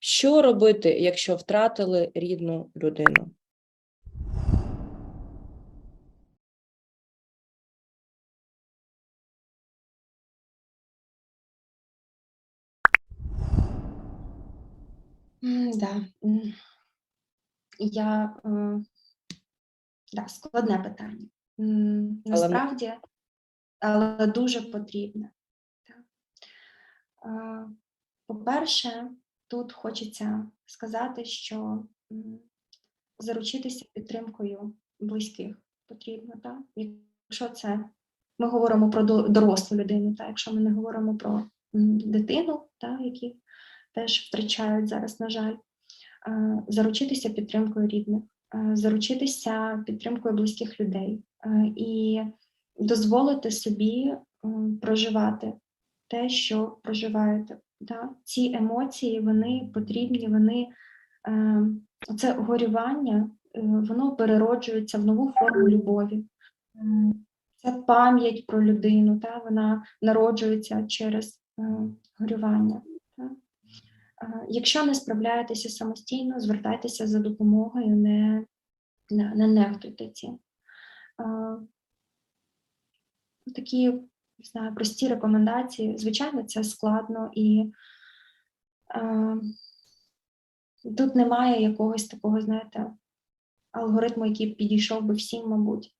Що робити, якщо втратили рідну людину? Да. Я, е, да, складне питання. Насправді, але дуже потрібне. Е, По-перше, тут хочеться сказати, що заручитися підтримкою близьких потрібно. Так? Якщо це ми говоримо про дорослу людину, так? якщо ми не говоримо про дитину, так? які теж втрачають зараз, на жаль, заручитися підтримкою рідних, заручитися підтримкою близьких людей і дозволити собі проживати те, що проживаєте. Да? Ці емоції вони потрібні, вони е, це горювання, е, воно перероджується в нову форму любові. Це пам'ять про людину, та, вона народжується через е, горювання. Та. Е, Якщо не справляєтеся самостійно, звертайтеся за допомогою, не, не, не нехтуйте цим. Е, Такі не знаю, прості рекомендації. Звичайно, це складно і е, тут немає якогось такого, знаєте, алгоритму, який підійшов би всім, мабуть.